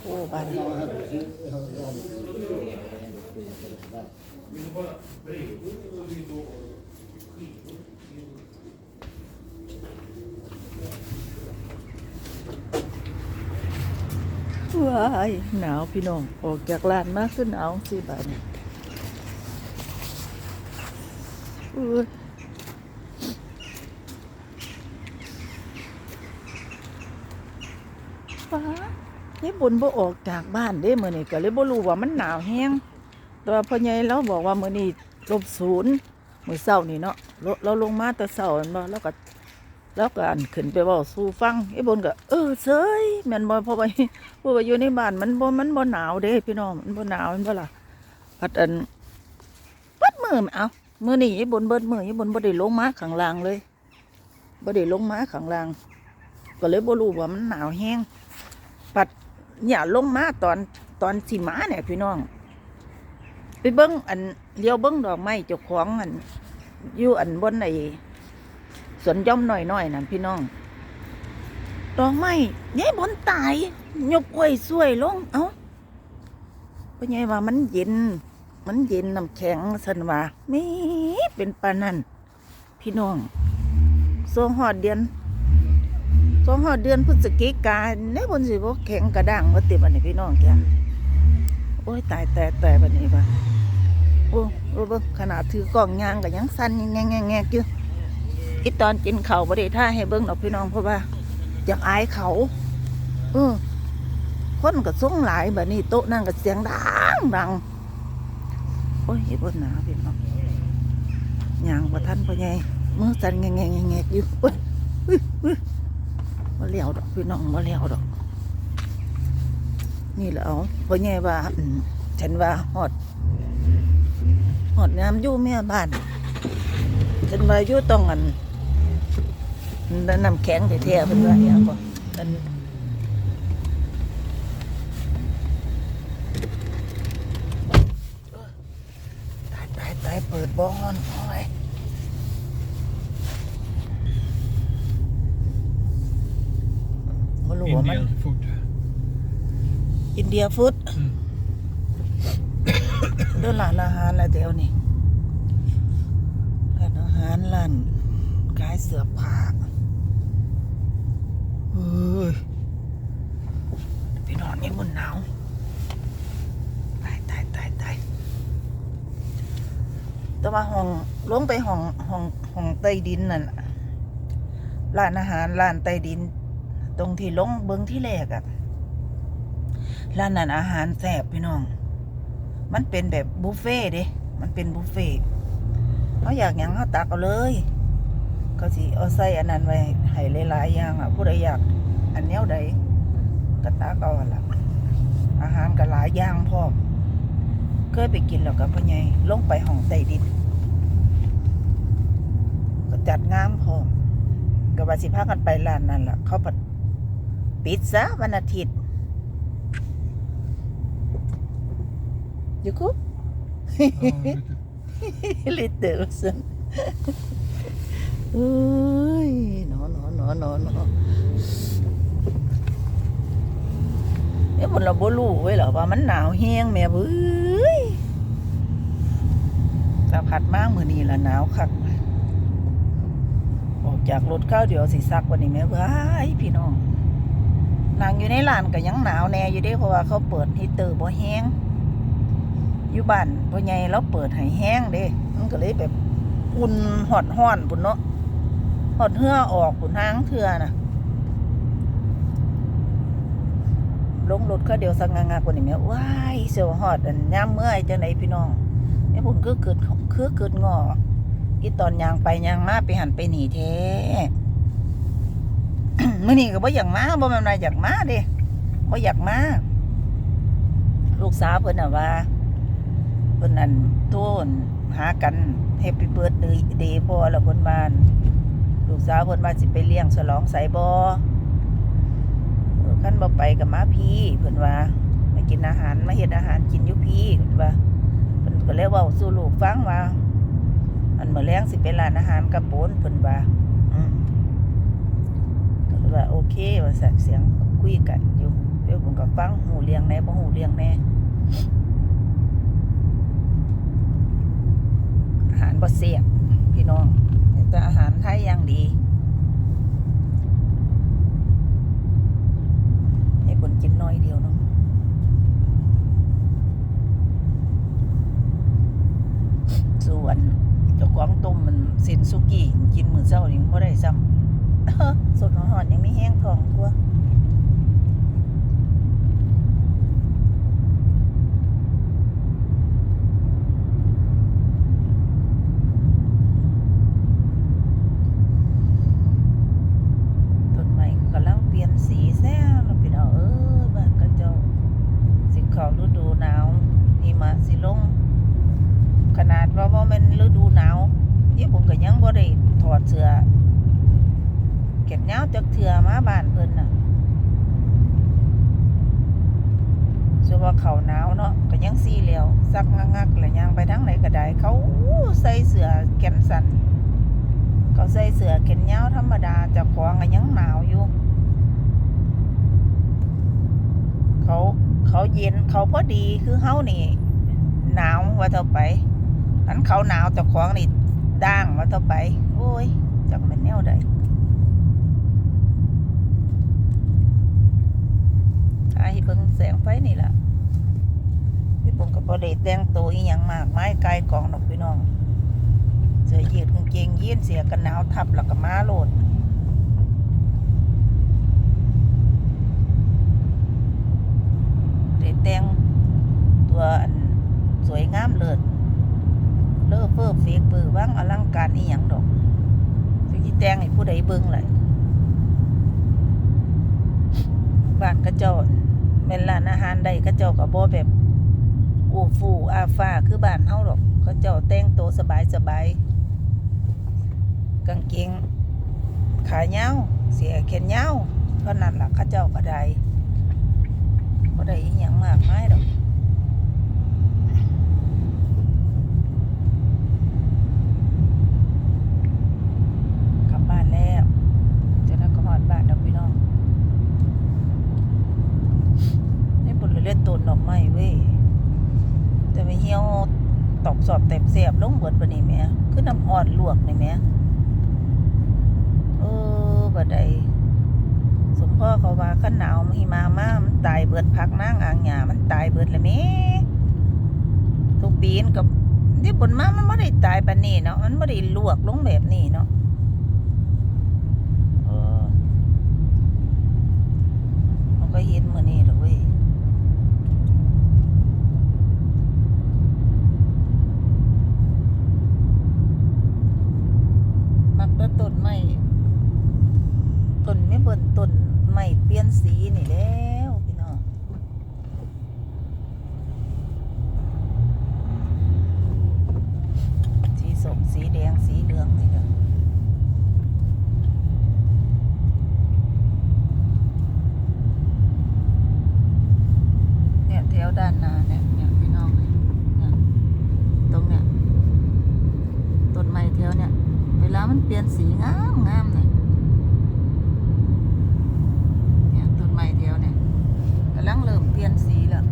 โอ้บ้านว้ายหนาวพี่น้อง ออกจากลานมากขึ้นหนาวสิบาทอุ้ยฟ้า นี่บุญบ่ออกจากบ้านเด้มื้อนี้ก็เลยบ่รู้ว่ามันหนาวแฮงแต่ว่าพ่อใหญ่เราบอกว่ามื้อนี้ลบศูนย์มื้อเช้านี่เนาะเราเราลงมาแต่เช้าแม่นบ่แล้วก็แล้วก็อันขึ้นไปเว้าสู่ฟังไอ้บุญก็เออเซยแม่นบ่เพราะว่าเพราะว่าอยู่ในบ้านมันบ่มันบ่หนาวเด้พี่น้องมันบ่หนาวแม่นบ่ล่ะพัดอันปัดมือเอามื้อนี้ไอ้บุญเบิดมือไอ้บุญบ่ได้ลงมาข้างล่างเลยบ่ได้ลงมาข้างล่างก็เลยบ่รู้ว่ามันหนาวแฮงปัด อย่าลงมาตอนตอนสิมาเนี่ยพี่น้อง ไปเบิ้งอันเลี้ยวเบิ้งดอกไม้เจ้าของอันอยู่อันบนไอ้สวนย่อมหน่อยๆนั่นพี่น้องดอกไม้ยายบนตายยกไว้สวยลง เอ้าเพราะไงว่ามันเย็น มันเย็นน้ำแข็งสันว่ามีเป็นปานนั่นพี่น้องโซหอดเดือน สองหอดเดือนพฤศจิกาในบนสิบ่แข็งกระด้างว่าติบันนี้พี่น้องแกโอ้ยตายแต่แต่บันนี้บ่ะโอ้โอ้เบิ่งขนาดถือกล่องยางก็ยังสั่นแงงแงงแงกอยู่อีตอนกินเข้าบ่ได้ท่าให้เบิ่งดอกพี่น้องเพราะว่าอยากอายเขาเออคนก็สูงหลายบัดนี้โต๊ะนั่งก็เสียงดังดังโอ้ยเฮ็ดบ่หนาพี่น้องยางบ่ทันพ่อใหญ่มือสั่นแงงแงงแงงแงกอยู่โอ้อ มาเลี้ยวดอกพี่น้องมาเลี้ยวดอก นี่แหละเอาเพราะไงว่าฉันว่าหอดหอดงามอยู่แม่บ้านฉันว่ายู่ต้องอันน้ำแข็งแท้ๆเป็นว่าอย่างก่อนอันตายตายตายเปิดบอนโอ้ย ไม่รู้ว่ามัน Indian food. อินเดียฟู้ดอืมเรื่องร้านอาหารอะไรเดี๋ยวนี้ร้านอาหารร้านขายเสื้อผ้าเฮ้ยพี่นอนยังบนหนาวตายตายตายตายแต่ว่าห้องลงไปห้องห้องห้องใต้ดินนั่นน่ะร้านอาหารร้านใต้ดิน ตรงที่ลงเบิ้งที่แรกอะร้านนั้นอาหารแซ่บพี่น้อง มันเป็นแบบบุฟเฟ่เด้ มันเป็นบุฟเฟ่เขาอยากหยังเขาตักเอาเลยเขาสิเอาใส่อันนั้นไว้ให้หลายๆอย่างอะผู้ใดอยากอันแนวใดก็ตักเอาละอาหารก็หลายอย่างพร้อมเคยไปกินแล้วกับพ่อใหญ่ลงไปห้องใต้ดินก็จัดงามพร้อมก็ว่าสิพากันไปร้านนั่นล่ะ เขาปัด ปิดซะวันอาทิตย์ You cook? Oh, little. Little son. เอ้ยหนอหนอหนอหนอหนอเอ้ยมันเราบ่รู้ไว้ยเหรอว่ามันหนาวแห้งแม่เบ้ยถ้าผัดมากมือนี้ละหนาวคักออกจากรถข้าวเดี๋ยวสิซักวันนี้แม่เบ้ยพี่น้อง นั่งอยู่ในร้านก็ยังหนาวแน่อยู่เด้เพราะว่าเขาเปิดฮีเตอร์บ่แห้งอยู่บ้านพ่อใหญ่เราเปิดให้แห้งเด้มันก็เลยแบบอุ่นหอดห้อนปุ่นเนาะหอดเหือออกปุ่นห้างเถื่อน่ะลงรถเขาเดียวสังงากว่านี้แม่ว้ายเสียวหอดอันย่ามเมื่อยจังไหนพี่น้องแม่ปุ่นคือเกิดคือเกิดงออีตอนยางไปยางมาไปหันไปหนีแท้ มื่อนี้ก็บ่อยากมาบ่แม่นว่าอยากมาเด้บ่อยากมาลูกสาวเพิ่นน่ะว่าเพิ่นนั่นโทนหากันแฮปปี้เบิร์ดเดย์พ่อแล้วเพิ่นบ้านลูกสาวเพิ่นว่าสิไปเลี้ยงฉลองใส่บ่ออคันบ่ไปก็มาพี่เพิ่นว่ามากินอาหารมาเฮ็ดอาหารกินอยู่พี่เพิ่นว่าเพิ่นก็เลยเว้าสู่ลูกฟังว่าอันมื้อแลงสิไปร้านอาหารกระโปนเพิ่นว่า ว่าโอเคว่าซั่นเสียงคุยกันอยู่เดี๋ยวผมก็ฟังหูเลี้ยงแน่บ่หูเลี้ยงแน่อาหารบ่เสียบพี่น้องแต่อาหารไทยย่างดีให้บนกินน้อยเดียวเนาะส่วนเจ้าของต้มมันเส้นสุกี้กินมื้อเช้านี่บ่ได้ซ้ำ สดหอนๆยังไม่แห้งทองทั่วา ต้นไม้ก็กำลังเปลี่ยนสีแซ่แล้วพี่น้องเอ้ยบ้านกระเจ้า สิเข้าฤดูหนาวหิมะสิลง ขนาดว่าว่ามันฤดูหนาวยี่ผมก็ยังบ่ได้ถอดเสื้อเก็บยาว จักเถื่อมาบ้านเพิ่นน่ะส่วนว่าเขาหนาวเนาะก็ยังสีเหลียวซักงักๆแล้วยังไปทางไหนก็ได้เขาใส่เสื้อแขนสั้นเขาใส่เสื้อแขนยาวธรรมดาจะของก็ยังหนาวอยู่เขาเขาเย็นเขาพอดีคือเฮานี่หนาวว่าเท่าไปอันเขาหนาวจะของนี่ด่างว่าเท่าไป โอ้ยจักแม่นแนวใด ถ้าให้เบิ่งแสงไฟนี่ล่ะพี่ผมก็บ่ได้แต่งตัวอีหยังมากไม้ไกลกองดอกพี่น้องเสื้อยืดกางเกงยีนเสียกันหนาวทับแล้วก็มาโลดได้แต่งตัวอันสวยงามเลิศเลอเฟิร์เฟกเบอร์ว่างอลังการอีหยังดอกสิที่แต่งให้ผู้ใดเบิ่งแหละ บ้านกระเจ้าแม่นร้านอาหารใดกระเจ้าก็บ่แบบอูฟู่อาฟ้าคือบ้านเฮาดอกกระเจ้าแต่งตัวสบายสบายกางเกงขายาเสียแขนยาเท่านั้นล่ะเขาเจ้าก็ได้บ่ได้อีหยังมากมายดอกกลับบ้านแล้วเจะนั่นก็หอดบ้านดอกพี่น้องนี่บุญ เลือดตูนดอกไม้เว้ยแต่ไม่เหี่ยวตอกสอบเต็มเสียบลงเบิดปนี่แม่คือน้ำอ่อนลวกนี่แม่เออบ่ได้สมพ่อเขาว่าขันหนาวหิมามามันตายเบิดพักนั่งอ่างหยามันตายเบิดเลยแม่ทุกปีนกับนี่บนมามันไม่ได้ตายปานนี้เนาะมันไม่ได้ลวกลงแบบนี้เนาะเออมันก็เห็นมือนี้แล้วเว้ย มักแต่ต้นไม้ ต้นไม่ เบิ่นต้นไม่เปลี่ยนสีนี่แล้วพี่น้องสีส้มสีแดงสีเหลืองนี่เด้อเนี่ยแถวด้านหน้าเนี่ยเนี่ยพี่น้องเนี่ยตรงเนี่ยต้นไม้แถวเนี่ย เวลามันเปลี่ยนสีงามงามเนี่ยเนี่ยต้นไม้แถวเนี่ยกำลังเริ่มเปลี่ยนสีแล้ว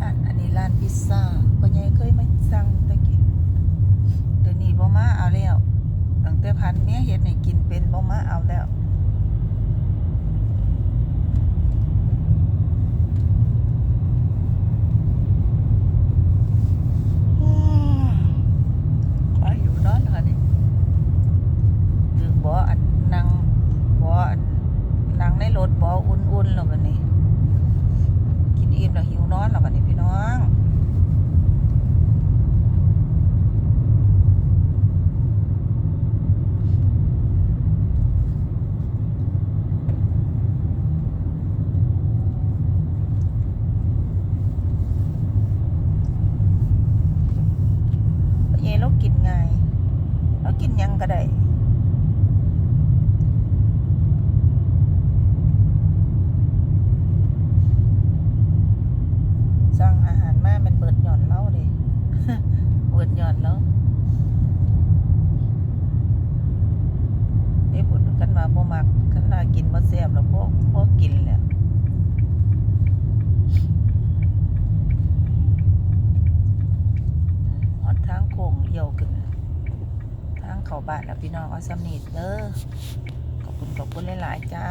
ร้านอันนี้ร้านพิซซ่าพ่อใหญ่เคยมาสั่งตะกี้เดี๋ยวนี้บ่มาเอาแล้วตั้งแต่พันเมียเฮ็ดให้กินเป็นบ่มาเอาแล้ว ไปอยู่นอนค่ะนี่คือบ่อันนั่งบ่อันนั่งในรถบ่อุ่นๆแล้วบัดนี้ กินอิ่มแล้วหิวนอนแล้วบัดนี้พี่น้องเย่เรากินง่ายเรา กินหยังก็ได้ สนิทเด้อขอบคุณขอบคุณหลายๆจ้า